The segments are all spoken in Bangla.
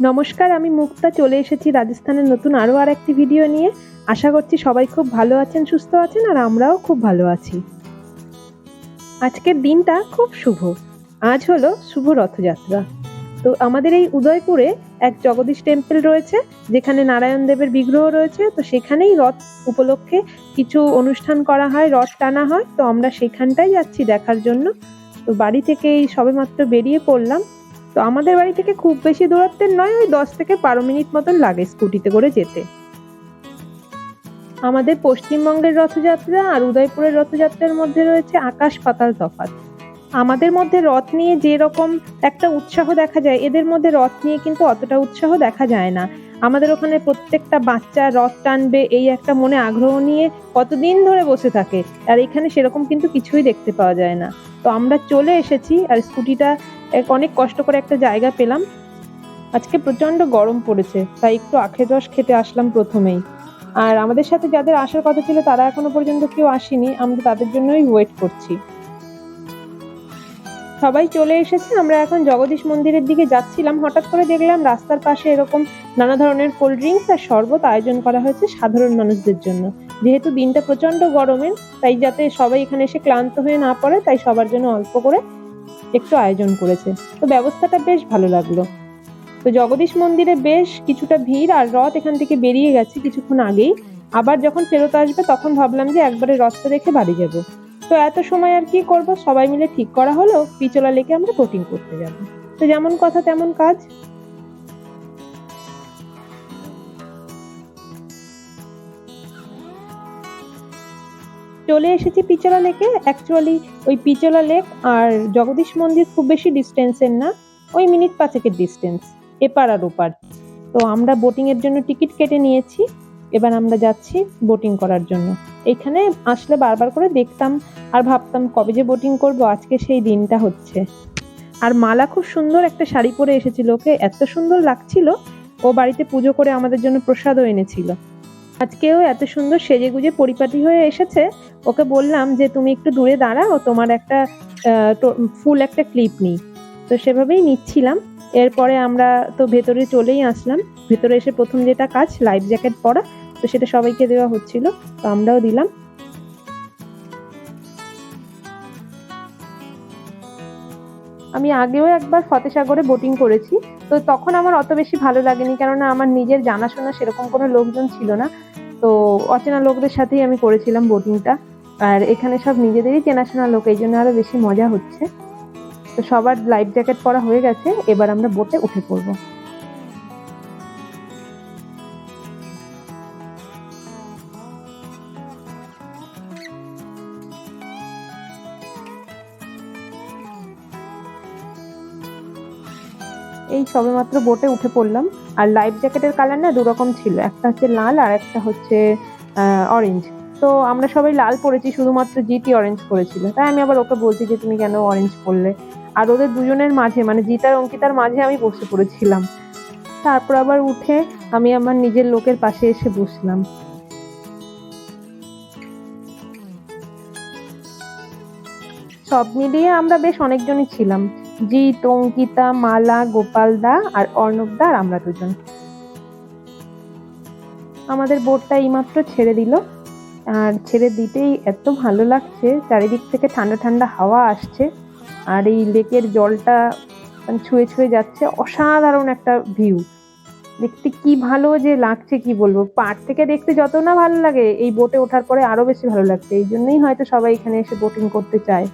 নমস্কার, আমি মুক্তা, চলে এসেছি রাজস্থানের নতুন আরও আর একটি ভিডিও নিয়ে। আশা করছি সবাই খুব ভালো আছেন, সুস্থ আছেন, আর আমরাও খুব ভালো আছি। আজকের দিনটা খুব শুভ। আজ হলো শুভ রথযাত্রা। তো আমাদের এই উদয়পুরে এক জগদীশ টেম্পল রয়েছে, যেখানে নারায়ণ দেবের বিগ্রহ রয়েছে। তো সেখানেই রথ উপলক্ষে কিছু অনুষ্ঠান করা হয়, রথ টানা হয়। তো আমরা সেখানটাই যাচ্ছি দেখার জন্য। তো বাড়ি থেকে এই সবেমাত্র বেরিয়ে পড়লাম। তো আমাদের বাড়ি থেকে খুব বেশি দূরত্বের নয়, ওই দশ থেকে বারো মিনিট মতন লাগে স্কুটিতে করে যেতে। আমাদের পশ্চিমবঙ্গের রথযাত্রা আর উদয়পুরের রথযাত্রার মধ্যে রয়েছে আকাশ পাতাল তফাৎ। আমাদের মধ্যে রথ নিয়ে যে রকম একটা উৎসাহ দেখা যায়, এদের মধ্যে রথ নিয়ে কিন্তু অতটা উৎসাহ দেখা যায় না। আমাদের ওখানে প্রত্যেকটা বাচ্চা রথ টানবে, এই একটা মনে আগ্রহ নিয়ে কতদিন ধরে বসে থাকে, আর এখানে সেরকম কিন্তু কিছুই দেখতে পাওয়া যায় না। তো আমরা চলে এসেছি আর স্কুটিটা অনেক কষ্ট করে একটা জায়গা পেলাম। আজকে প্রচণ্ড গরম পড়েছে, তাই একটু আখের রস খেতে আসলাম প্রথমেই। আর আমাদের সাথে যাদের আসার কথা ছিল, তারা এখনও পর্যন্ত কেউ আসেনি, আমরা তাদের জন্যই ওয়েট করছি। সবাই চলে এসেছে, আমরা এখন জগদীশ মন্দিরের দিকে যাচ্ছিলাম। হঠাৎ করে দেখলাম রাস্তার পাশে এরকম নানা ধরনের কোল্ড ড্রিঙ্কস আর শরবত আয়োজন করা হয়েছে সাধারণ মানুষদের জন্য। যেহেতু দিনটা প্রচণ্ড গরমের, তাই যাতে সবাই এখানে এসে ক্লান্ত হয়ে না পড়ে, তাই সবার জন্য অল্প করে একটু আয়োজন করেছে। তো ব্যবস্থাটা বেশ ভালো লাগল। তো জগদীশ মন্দিরে বেশ কিছুটা ভিড় আর রথ এখান থেকে বেরিয়ে গেছে কিছুক্ষণ আগেই। আবার যখন ফেরত আসবে তখন ভাবলাম যে একবারে রথটা দেখে বাড়ি যাব। তো এত সময় আর কি করব? সবাই মিলে ঠিক করা হলো। পিচলা লেকে আমরা বোটিং করতে যাব। তো যেমন কথা তেমন কাজ। চলে এসেছি পিচলা লেকে। অ্যাকচুয়ালি ওই পিচলা লেক আর জগদীশ মন্দির খুব বেশি ডিস্টেন্সের না, ওই মিনিট পাঁচেকের ডিস্টেন্স এপার আর ওপার তো আমরা বোটিং এর জন্য টিকিট কেটে নিয়েছি, এবার আমরা যাচ্ছি বোটিং করার জন্য। এখানে আসলে বারবার করে দেখতাম আর ভাবতাম কবে যে বোটিং করব, আজকে সেই দিনটা হচ্ছে। আর মালা খুব সুন্দর একটা শাড়ি পরে এসেছিল, ওকে এত সুন্দর লাগছিল, ও বাড়িতে পুজো করে আমাদের জন্য প্রসাদও এনেছিল। আজকেও এত সুন্দর সেজে গুজে পরিপাটি হয়ে এসেছে। ওকে বললাম যে, তুমি একটু দূরে দাঁড়াও, তোমার একটা ফুল একটা ক্লিপ নিই। তো সেভাবেই নিচ্ছিলাম। এরপরে আমরা তো ভেতরে চলেই আসলাম। ভেতরে এসে প্রথম যেটা কাজ, লাইফ জ্যাকেট পরা, তো সেটা সবাইকে দেওয়া হচ্ছিল, তো আমরাও দিলাম। আমি আগেও একবার ফতেসাগরে বোটিং করেছি, তো তখন আমার অত বেশি ভালো লাগেনি, কেননা আমার নিজের জানাশোনা সেরকম কোনো লোকজন ছিল না। তো অচেনা লোকদের সাথেই আমি করেছিলাম বোটিংটা আর এখানে সব নিজেদেরই চেনাশোনা লোক, এই জন্য আরও বেশি মজা হচ্ছে। তো সবার লাইফ জ্যাকেট পরা হয়ে গেছে, এবার আমরা বোটে উঠে পড়ব। এই সবেমাত্র বোটে উঠে পড়লাম। আর লাইফ জ্যাকেটের কালার না দুরকম ছিল। একটা হচ্ছে লাল আর একটা হচ্ছে অরেঞ্জ তো আমরা সবাই লাল পরেছি, শুধুমাত্র জিটি অরেঞ্জ পরেছিল। তাই আমি আবার ওকে বলছি যে, তুমি কেন অরেঞ্জ পরলে? আর ওদের দুজনের মাঝে মানে জিতার অঙ্কিতার মাঝে আমি বসে পড়েছিলাম। তারপর আবার উঠে আমি আমার নিজের লোকের পাশে এসে বসলাম। সব মিলিয়ে আমরা বেশ অনেকজনই ছিলাম। জিৎ অঙ্কিতা মালা, গোপাল দা আর অর্ণব দা আর আমরা দুজন। আমাদের বোটটা এইমাত্র ছেড়ে দিল। আর ছেড়ে দিতেই এত ভালো লাগছে, চারিদিক থেকে ঠান্ডা ঠান্ডা হাওয়া আসছে। আর এই লেকের জলটা মানে ছুঁয়ে ছুঁয়ে যাচ্ছে, অসাধারণ একটা ভিউ। দেখতে কি ভালো যে লাগছে, কি বলব? পাড় থেকে দেখতে যত না ভালো লাগে, এই বোটে ওঠার পরে আরও বেশি ভালো লাগছে। এই জন্যই হয়তো সবাই এখানে এসে বোটিং করতে চায়।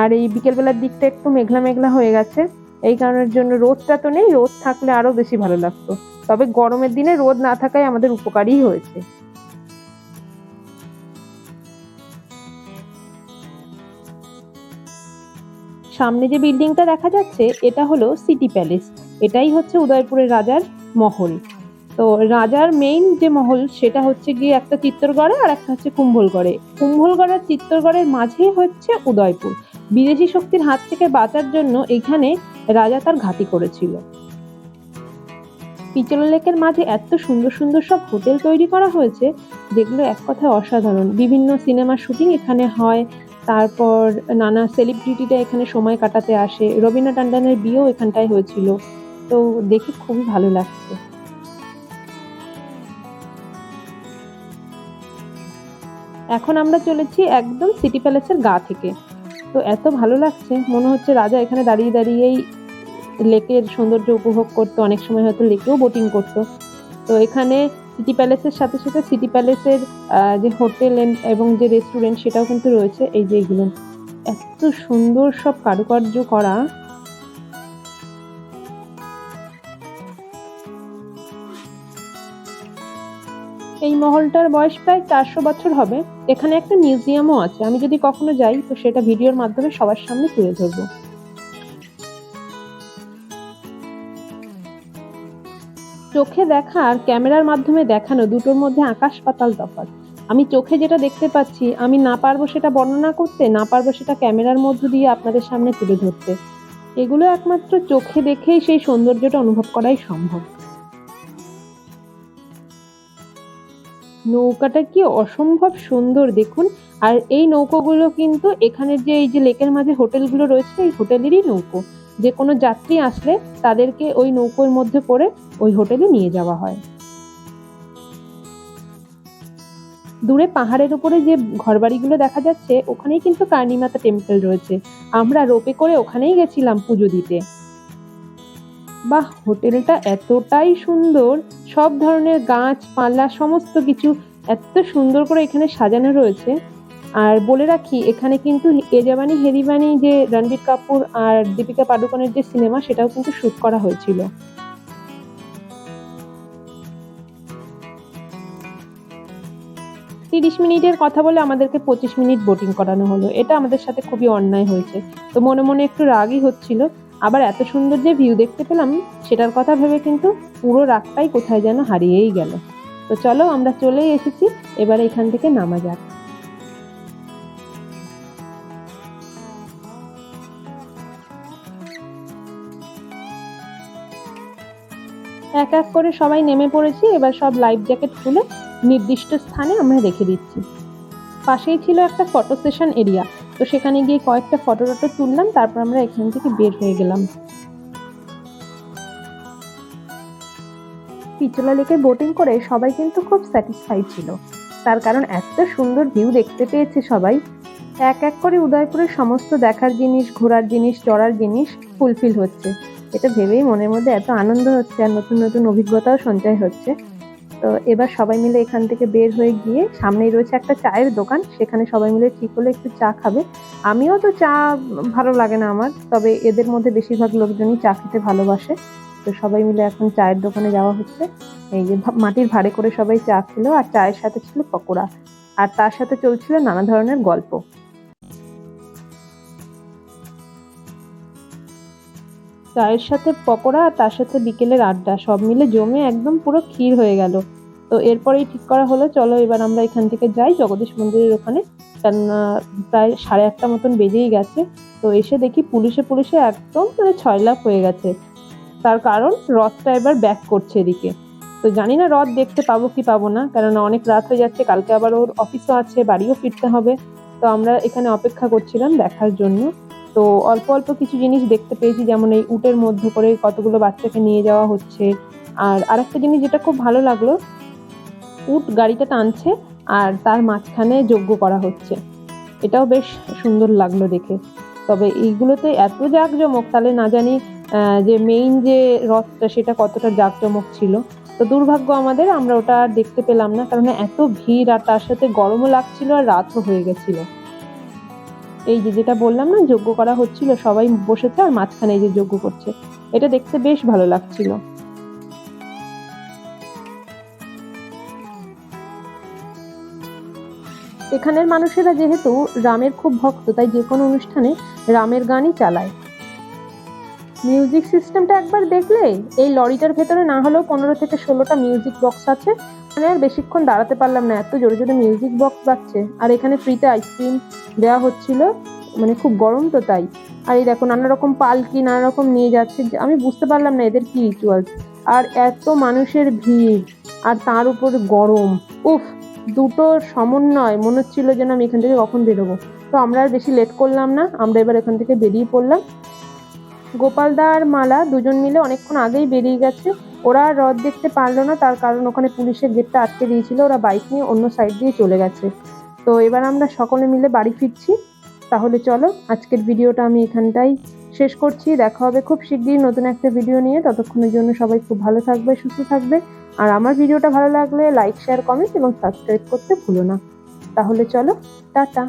আর এই বিকেলবেলার দিকটা একটু মেঘলা মেঘলা হয়ে গেছে। এই কারণের জন্য রোদটা তো নেই, রোদ থাকলে আরও বেশি ভালো লাগতো। তবে গরমের দিনে রোদ না থাকায় আমাদের উপকারই হয়েছে। সামনে যে বিল্ডিংটা দেখা যাচ্ছে, এটা হলো সিটি প্যালেস। এটাই হচ্ছে উদয়পুরের রাজার মহল। তো রাজার মেইন যে মহল, সেটা হচ্ছে গিয়ে একটা চিত্তরগড়ে আর একটা হচ্ছে কুম্ভলগড়ে। কুম্ভলগড় আর চিত্তরগড়ের মাঝে হচ্ছে উদয়পুর। বিদেশি শক্তির হাত থেকে বাঁচার জন্য এখানে রাজা তার ঘাঁটি করেছিল। পিচলা লেকের মাঝে এত সুন্দর সুন্দর সব হোটেল তৈরি করা হয়েছে, যেগুলো এক কথায় অসাধারণ। বিভিন্ন সিনেমার শুটিং এখানে হয়, তারপর নানা সেলিব্রিটিরা এখানে সময় কাটাতে আসে। রবীন্দ্র ট্যান্ডনের বিয়েও এখানটায় হয়েছিল। তো দেখে খুবই ভালো লাগছে। এখন আমরা চলেছি একদম সিটি প্যালেসের গা থেকে। তো এত ভালো লাগছে। মনে হচ্ছে রাজা এখানে দাঁড়িয়ে দাঁড়িয়েই লেকের সৌন্দর্য উপভোগ করতো। অনেক সময় হয়তো লেকেও বোটিং করতো। তো এখানে সিটি প্যালেসের সাথে সাথে সিটি প্যালেসের যে হোটেল এবং যে রেস্টুরেন্ট সেটাও কিন্তু রয়েছে। এই যে এগুলো, এত সুন্দর সব কারুকার্য করা। এই মহলটার বয়স প্রায় চারশো বছর হবে। এখানে একটা মিউজিয়ামও আছে। আমি যদি কখনো যাই, তো সেটা ভিডিওর মাধ্যমে সবার সামনে তুলে ধরবো। চোখে দেখা আর ক্যামেরার মাধ্যমে দেখানো দুটোর মধ্যে আকাশ পাতাল তফাৎ। আমি চোখে যেটা দেখতে পাচ্ছি, আমি না পারব সেটা বর্ণনা করতে, না পারব সেটা ক্যামেরার মধ্য দিয়ে আপনাদের সামনে তুলে ধরতে। এগুলো একমাত্র চোখে দেখেই সেই সৌন্দর্যটা অনুভব করাই সম্ভব। নৌকাটা কি অসম্ভব সুন্দর, দেখুন। আর এই নৌকোগুলো কিন্তু এখানের যে এই যে লেকের মাঝে হোটেলগুলো রয়েছে, এই হোটেলেরই নৌকো। যে কোনো যাত্রী আসলে তাদেরকে ওই নৌকোর মধ্যে করে ওই হোটেলে নিয়ে যাওয়া হয়। দূরে পাহাড়ের উপরে যে ঘরবাড়িগুলো দেখা যাচ্ছে, ওখানেই কিন্তু কার্নিমাতা টেম্পল রয়েছে। আমরা রোপে করে ওখানেই গেছিলাম পুজো দিতে। বাহ, হোটেলটা এতটাই সুন্দর। সব ধরনের গাছপালা সমস্ত কিছু এত সুন্দর করে এখানে সাজানো রয়েছে। আর বলে রাখি, এখানে কিন্তু এ জাবানি হেরিবানি যে রণবীর কাপুর আর দীপিকা পাডুকোনের যে সিনেমা, সেটাও কিন্তু শুট করা হয়েছিল। তিরিশ মিনিটের কথা বলে আমাদেরকে পঁচিশ মিনিট বোটিং করানো হলো। এটা আমাদের সাথে খুবই অন্যায় হয়েছে। তো মনে মনে একটু রাগই হচ্ছিল। আবার এত সুন্দর যে ভিউ দেখতে পেলাম, সেটার কথা ভেবে কিন্তু পুরো রাগটাই কোথায় যেন হারিয়েই গেল। তো চলো আমরা চলেই এসেছি, এবার এখান থেকে নামা যাক। এক এক করে সবাই নেমে পড়েছি, এবার সব লাইফ জ্যাকেট খুলে নির্দিষ্ট স্থানে আমরা রেখে দিচ্ছি। পাশেই ছিল একটা ফটো সেশন এরিয়া তো সেখানে গিয়ে কয়েকটা ফটো টটো তুললাম, তারপর আমরা এখান থেকে বের হয়ে গেলাম। পিচলা লেকে বোটিং করে সবাই কিন্তু খুব স্যাটিসফাই ছিল। তার কারণ এত সুন্দর ভিউ দেখতে পেয়েছে সবাই। এক এক করে উদয়পুরের সমস্ত দেখার জিনিস, ঘোরার জিনিস, চড়ার জিনিস ফুলফিল হচ্ছে। এটা ভেবেই মনের মধ্যে এত আনন্দ হচ্ছে আর নতুন নতুন অভিজ্ঞতাও সঞ্চয় হচ্ছে। তো এবার সবাই মিলে এখান থেকে বের হয়ে গিয়ে সামনেই রয়েছে একটা চায়ের দোকান। সেখানে সবাই মিলে ঠিক হলে একটু চা খাবে। আমিও তো চা ভালো লাগে না আমার, তবে এদের মধ্যে বেশিরভাগ লোকজনই চা খেতে ভালোবাসে। তো সবাই মিলে এখন চায়ের দোকানে যাওয়া হচ্ছে। এই যে মাটির ভাড়ে করে সবাই চা খেলো, আর চায়ের সাথে ছিল পকোড়া। আর তার সাথে চলছিল নানা ধরনের গল্প। চায়ের সাথে পকোড়া আর তার সাথে বিকেলের আড্ডা, সব মিলে জমে একদম পুরো ক্ষীর হয়ে গেল। তো এরপরেই ঠিক করা হলো, চলো এবার আমরা এখান থেকে যাই। জগদীশ মন্দিরের ওখানে কেননা প্রায় সাড়ে আটটা মতন বেজেই গেছে। তো এসে দেখি পুলিশে পুলিশে একদম মানে ছয় লাখ হয়ে গেছে। তার কারণ, রথটা এবার ব্যাক করছে এদিকে। তো জানি না রথ দেখতে পাবো কি পাবো না, কেননা অনেক রাত হয়ে যাচ্ছে, কালকে আবার ওর অফিসও আছে, বাড়িও ফিরতে হবে। তো আমরা এখানে অপেক্ষা করছিলাম দেখার জন্য। তো অল্প অল্প কিছু জিনিস দেখতে পেয়েছি, যেমন এই উটের মধ্যে করে কতগুলো বাচ্চাকে নিয়ে যাওয়া হচ্ছে। আর আরেকটা জিনিস যেটা খুব ভালো লাগল, উট গাড়িটা টানছে আর তার মাঝখানে যজ্ঞ করা হচ্ছে। এটাও বেশ সুন্দর লাগল দেখে। তবে এইগুলোতে এত জাঁকজমক, তাহলে না জানি যে মেইন যে রথটা সেটা কতটা জাঁকজমক ছিল। তো দুর্ভাগ্য আমাদের, আমরা ওটা আর দেখতে পেলাম না, কারণ এত ভিড় আর তার সাথে গরমও লাগছিল আর রাতও হয়ে গেছিল। এই যে যেটা বললাম না যোগ্য করা হচ্ছিল, সবাই বসেছে আর মাঝখানে যে যোগ্য করছে। এটা দেখতে বেশ ভালো লাগছিল। এখানের মানুষেরা যেহেতু রামের খুব ভক্ত, তাই যে কোনো অনুষ্ঠানে রামের গানই চালায়। মিউজিক সিস্টেমটা একবার দেখলে এই লরিটার ভেতরে না হলেও পনেরো থেকে ষোলোটা মিউজিক বক্স আছে। মানে আর বেশিক্ষণ দাঁড়াতে পারলাম না, এত জোরে জোরে মিউজিক বক্স বাজছে। আর এখানে ফ্রিতে আইসক্রিম দেওয়া হচ্ছিল মানে খুব গরম তো তাই। আর এই দেখো, নানা রকম পালকি, নানা রকম নিয়ে যাচ্ছে আমি বুঝতে পারলাম না এদের কি রিচুয়ালস আর এত মানুষের ভিড়, আর তার উপর গরম। উফ, দুটো সমন্বয়, মনে হচ্ছিল যেন আমি এখান থেকে কখন বেরোবো। তো আমরা আর বেশি লেট করলাম না, আমরা এবার এখান থেকে বেরিয়ে পড়লাম। গোপালদা আর মালা দুজন মিলে অনেকক্ষণ আগেই বেরিয়ে গেছে। ওরা রথ দেখতে পারল না, তার কারণ ওখানে পুলিশের গেটটা আটকে দিয়েছিল, ওরা বাইক নিয়ে অন্য সাইড দিয়ে চলে গেছে। তো এবার আমরা সকলে মিলে বাড়ি ফিরছি। তাহলে চলো, আজকের ভিডিওটা আমি এখানটাই শেষ করছি। দেখা হবে খুব শিগগিরই নতুন একটা ভিডিও নিয়ে। ততক্ষণের জন্য সবাই খুব ভালো থাকবে, সুস্থ থাকবে। আর আমার ভিডিওটা ভালো লাগলে লাইক শেয়ার কমেন্ট এবং সাবস্ক্রাইব করতে ভুলো না। তাহলে চলো, টাটা।